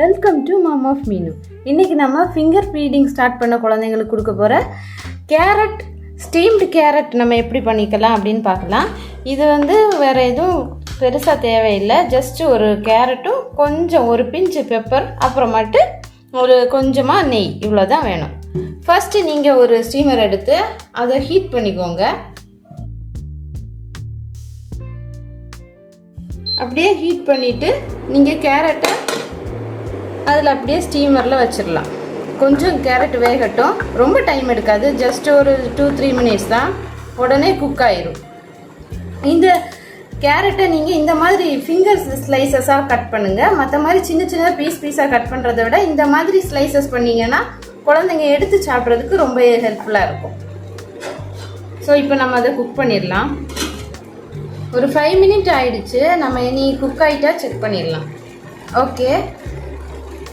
Welcome to mom of மீனு இன்றைக்கி நம்ம ஃபிங்கர் ஃபீடிங் ஸ்டார்ட் பண்ண குழந்தைங்களுக்கு கொடுக்க போகிற கேரட் ஸ்டீம்டு கேரட் நம்ம எப்படி பண்ணிக்கலாம் அப்படின்னு பார்க்கலாம். இது வந்து வேறு எதுவும் பெருசாக தேவையில்லை. ஜஸ்ட் ஒரு கேரட்டும் கொஞ்சம் ஒரு பிஞ்சு பெப்பர் அப்புறமாட்டு ஒரு கொஞ்சமாக நெய். இவ்வளோ தான் வேணும். ஃபஸ்ட்டு நீங்கள் ஒரு ஸ்டீமர் எடுத்து அதை ஹீட் பண்ணிக்கோங்க. அப்படியே ஹீட் பண்ணிவிட்டு நீங்கள் கேரட்டை அதில் அப்படியே ஸ்டீமரில் வச்சிடலாம். கொஞ்சம் கேரட் வேகட்டும். ரொம்ப டைம் எடுக்காது. ஜஸ்ட் ஒரு டூ த்ரீ மினிட்ஸ் தான். உடனே குக் ஆயிரும். இந்த கேரட்டை நீங்கள் இந்த மாதிரி ஃபிங்கர் ஸ்லைசஸாக கட் பண்ணுங்கள் மற்ற மாதிரி சின்ன சின்ன பீஸ் பீஸாக கட் பண்ணுறதை விட இந்த மாதிரி ஸ்லைசஸ் பண்ணிங்கன்னா குழந்தைங்க எடுத்து சாப்பிட்றதுக்கு ரொம்ப ஹெல்ப்ஃபுல்லாக இருக்கும். ஸோ இப்போ நம்ம அதை குக் பண்ணிடலாம். ஒரு ஃபைவ் மினிட் ஆயிடுச்சு. நம்ம இனி குக் ஆகிட்டா செக் பண்ணிடலாம். ஓகே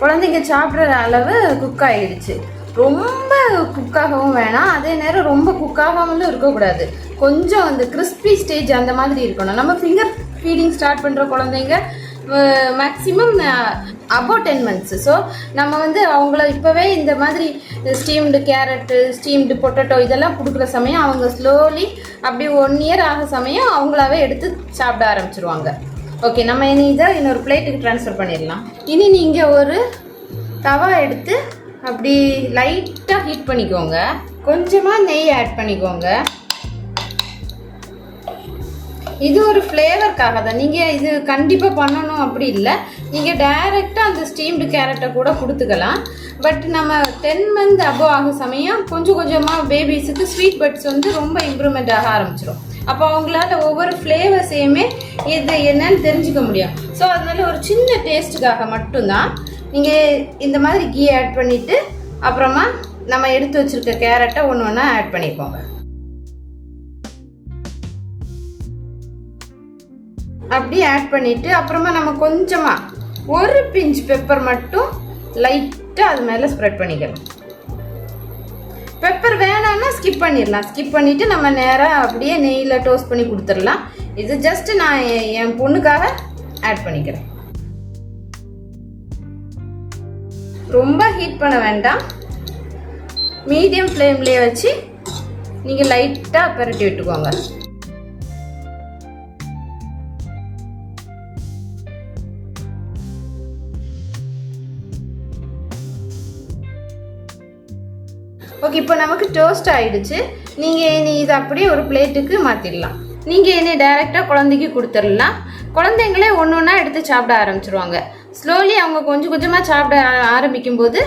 குழந்தைங்க சாப்பிட்ற அளவு குக் ஆகிடுச்சு ரொம்ப குக்காகவும் வேணாம். அதே நேரம் ரொம்ப குக்காகவும் இருக்கக்கூடாது. கொஞ்சம் அந்த கிறிஸ்பி ஸ்டேஜ் அந்த மாதிரி இருக்கணும். நம்ம ஃபிங்கர் ஃபீடிங் ஸ்டார்ட் பண்ணுற குழந்தைங்க maximum about ten months so நம்ம வந்து அவங்கள இப்போவே இந்த மாதிரி ஸ்டீம்டு கேரட்டு ஸ்டீம்டு பொட்டேட்டோ இதெல்லாம் கொடுக்குற சமயம் அவங்க ஸ்லோலி அப்படி ஒன் இயர் ஆக சமயம் அவங்களாவே எடுத்து சாப்பிட ஆரம்பிச்சிருவாங்க. ஓகே நம்ம இனி இதை இன்னொரு பிளேட்டுக்கு ட்ரான்ஸ்ஃபர் பண்ணிடலாம். இனி நீங்கள் ஒரு தவா எடுத்து அப்படி லைட்டாக ஹீட் பண்ணிக்கோங்க. கொஞ்சமாக நெய் ஆட் பண்ணிக்கோங்க. இது ஒரு ஃப்ளேவருக்காக தான். நீங்கள் இது கண்டிப்பாக பண்ணணும் அப்படி இல்லை. நீங்கள் டைரெக்டாக அந்த ஸ்டீம்டு கேரட்டை கூட கொடுத்துக்கலாம். பட் நம்ம டென் மந்த் அபோவ் ஆகும் சமயம் கொஞ்சம் கொஞ்சமாக பேபிஸுக்கு ஸ்வீட் பட்ஸ் வந்து ரொம்ப இம்ப்ரூவ்மெண்ட் ஆக ஆரம்பிச்சிடும் அப்போ அவங்களால ஒவ்வொரு ஃப்ளேவர்ஸையுமே இது என்னன்னு தெரிஞ்சுக்க முடியும். ஸோ அதனால ஒரு சின்ன டேஸ்ட்டுக்காக மட்டும்தான் நீங்கள் இந்த மாதிரி கீ ஆட் பண்ணிவிட்டு அப்புறமா நம்ம எடுத்து வச்சுருக்க கேரட்டை ஒன்று ஒன்றா ஆட் பண்ணிக்கோங்க அப்படி ஆட் பண்ணிவிட்டு அப்புறமா நம்ம கொஞ்சமாக ஒரு பிஞ்ச் பெப்பர் மட்டும் லைட்டாக அது மேலே ஸ்ப்ரெட் பண்ணிக்கணும். பெப்பர் வேணாம்னா ஸ்கிப் பண்ணிடலாம். ஸ்கிப் பண்ணிவிட்டு நம்ம நேராக அப்படியே நெய்யில் டோஸ்ட் பண்ணி கொடுத்துடலாம். இது ஜஸ்ட்டு நான் என் பொண்ணுக்காக ஆட் பண்ணிக்கிறேன். ரொம்ப ஹீட் பண்ண வேண்டாம். மீடியம் ஃப்ளேம்லேயே வச்சு நீங்கள் லைட்டாக பரட்டி விட்டுக்கோங்க. ஓகே இப்போ நமக்கு டோஸ்ட் ஆகிடுச்சு நீங்கள் இனி இதை அப்படியே ஒரு பிளேட்டுக்கு மாற்றிடலாம் நீங்கள் இனி டைரெக்டாக குழந்தைக்கு கொடுத்துடலாம். குழந்தைங்களே ஒன்று ஒன்றா எடுத்து சாப்பிட ஆரம்பிச்சிருவாங்க. ஸ்லோலி அவங்க கொஞ்சம் கொஞ்சமாக சாப்பிட ஆரம்பிக்கும் போது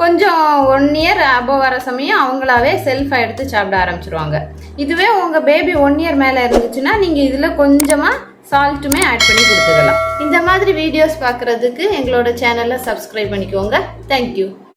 கொஞ்சம் ஒன் இயர் அப்போ வர சமயம் அவங்களாவே செல்ஃபாக எடுத்து சாப்பிட ஆரம்பிச்சிருவாங்க. இதுவே உங்கள் பேபி ஒன் இயர் மேலே இருந்துச்சுன்னா நீங்கள் இதில் கொஞ்சமாக சால்ட்டுமே ஆட் பண்ணி கொடுத்துக்கலாம் இந்த மாதிரி வீடியோஸ் பார்க்குறதுக்கு எங்களோட சேனலை சப்ஸ்கிரைப் பண்ணிக்கோங்க. தேங்க்யூ